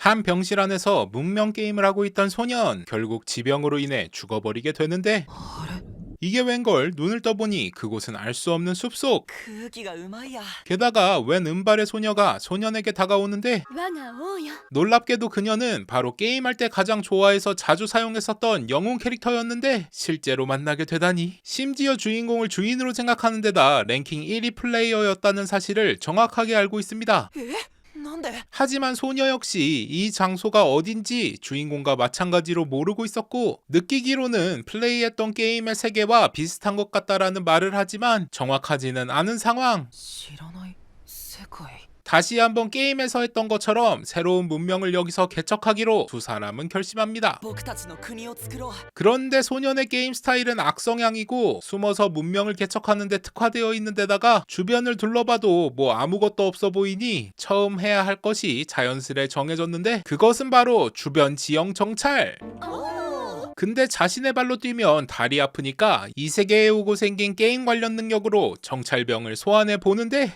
한 병실 안에서 문명 게임을 하고 있던 소년. 결국 지병으로 인해 죽어버리게 되는데 이게 웬걸? 눈을 떠보니 그곳은 알 수 없는 숲속. 게다가 웬 은발의 소녀가 소년에게 다가오는데 놀랍게도 그녀는 바로 게임할 때 가장 좋아해서 자주 사용했었던 영웅 캐릭터였는데 실제로 만나게 되다니. 심지어 주인공을 주인으로 생각하는 데다 랭킹 1위 플레이어였다는 사실을 정확하게 알고 있습니다. 에? 하지만 소녀 역시 이 장소가 어딘지 주인공과 마찬가지로 모르고 있었고 느끼기로는 플레이했던 게임의 세계와 비슷한 것 같다라는 말을 하지만 정확하지는 않은 상황 知らない世界 다시 한번 게임에서 했던 것처럼 새로운 문명을 여기서 개척하기로 두 사람은 결심합니다. 그런데 소년의 게임 스타일은 악성향이고 숨어서 문명을 개척하는데 특화되어 있는 데다가 주변을 둘러봐도 뭐 아무것도 없어 보이니 처음 해야 할 것이 자연스레 정해졌는데 그것은 바로 주변 지형 정찰. 근데 자신의 발로 뛰면 다리 아프니까 이 세계에 오고 생긴 게임 관련 능력으로 정찰병을 소환해 보는데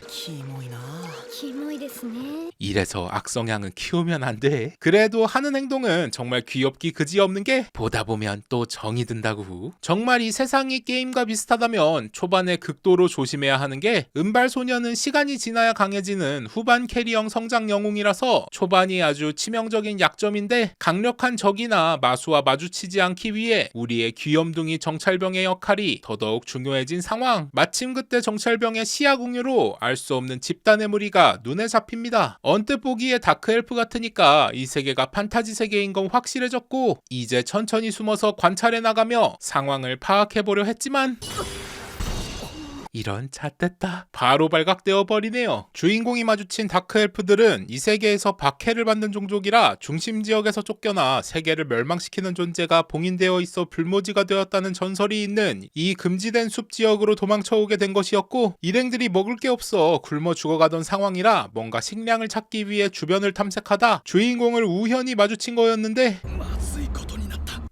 ですね 이래서 악성향은 키우면 안 돼. 그래도 하는 행동은 정말 귀엽기 그지없는 게 보다 보면 또 정이 든다고. 정말 이 세상이 게임과 비슷하다면 초반에 극도로 조심해야 하는 게 은발 소녀는 시간이 지나야 강해지는 후반 캐리형 성장 영웅이라서 초반이 아주 치명적인 약점인데 강력한 적이나 마수와 마주치지 않기 위해 우리의 귀염둥이 정찰병의 역할이 더더욱 중요해진 상황. 마침 그때 정찰병의 시야 공유로 알 수 없는 집단의 무리가 눈에 잡힙니다. 언뜻 보기에 다크 엘프 같으니까 이 세계가 판타지 세계인 건 확실해졌고 이제 천천히 숨어서 관찰해 나가며 상황을 파악해 보려 했지만 이런 잣됐다. 바로 발각되어 버리네요. 주인공이 마주친 다크 엘프들은 이 세계에서 박해를 받는 종족이라 중심 지역에서 쫓겨나 세계를 멸망시키는 존재가 봉인되어 있어 불모지가 되었다는 전설이 있는 이 금지된 숲 지역으로 도망쳐 오게 된 것이었고 일행들이 먹을 게 없어 굶어 죽어가던 상황이라 뭔가 식량을 찾기 위해 주변을 탐색하다 주인공을 우연히 마주친 거였는데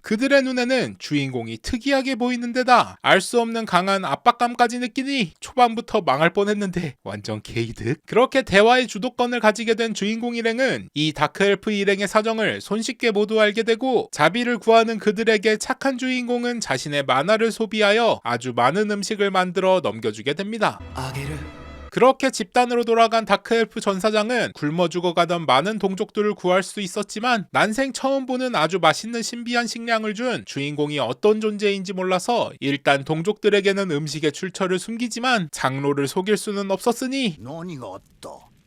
그들의 눈에는 주인공이 특이하게 보이는 데다 알 수 없는 강한 압박감까지 느끼니 초반부터 망할 뻔했는데 완전 개이득. 그렇게 대화의 주도권을 가지게 된 주인공 일행은 이 다크엘프 일행의 사정을 손쉽게 모두 알게 되고 자비를 구하는 그들에게 착한 주인공은 자신의 만화를 소비하여 아주 많은 음식을 만들어 넘겨주게 됩니다. 아기를 그렇게 집단으로 돌아간 다크엘프 전사장은 굶어 죽어가던 많은 동족들을 구할 수 있었지만 난생 처음 보는 아주 맛있는 신비한 식량을 준 주인공이 어떤 존재인지 몰라서 일단 동족들에게는 음식의 출처를 숨기지만 장로를 속일 수는 없었으니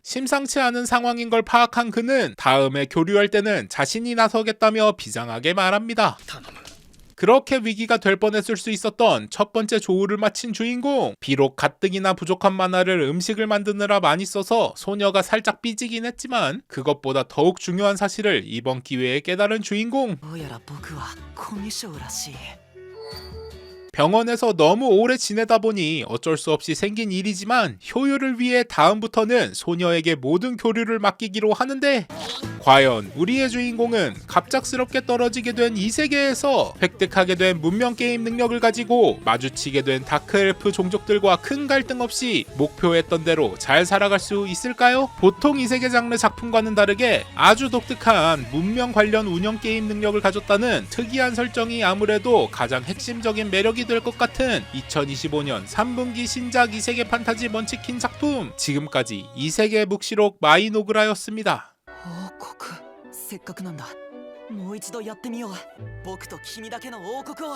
심상치 않은 상황인 걸 파악한 그는 다음에 교류할 때는 자신이 나서겠다며 비장하게 말합니다. 그렇게 위기가 될 뻔했을 수 있었던 첫 번째 조우를 마친 주인공. 비록 가뜩이나 부족한 만화를 음식을 만드느라 많이 써서 소녀가 살짝 삐지긴 했지만 그것보다 더욱 중요한 사실을 이번 기회에 깨달은 주인공. 병원에서 너무 오래 지내다 보니 어쩔 수 없이 생긴 일이지만 효율을 위해 다음부터는 소녀에게 모든 교류를 맡기기로 하는데 과연 우리의 주인공은 갑작스럽게 떨어지게 된 이 세계에서 획득하게 된 문명 게임 능력을 가지고 마주치게 된 다크 엘프 종족들과 큰 갈등 없이 목표했던 대로 잘 살아갈 수 있을까요? 보통 이 세계 장르 작품과는 다르게 아주 독특한 문명 관련 운영 게임 능력을 가졌다는 특이한 설정이 아무래도 가장 핵심적인 매력이 될 것 같은 2025년 3분기 신작 이세계 판타지 먼치킨 작품 지금까지 이세계 묵시록 마이노그라였습니다. 国。せっかくなんだ。もう一度やってみよう。僕と君だけの王国を。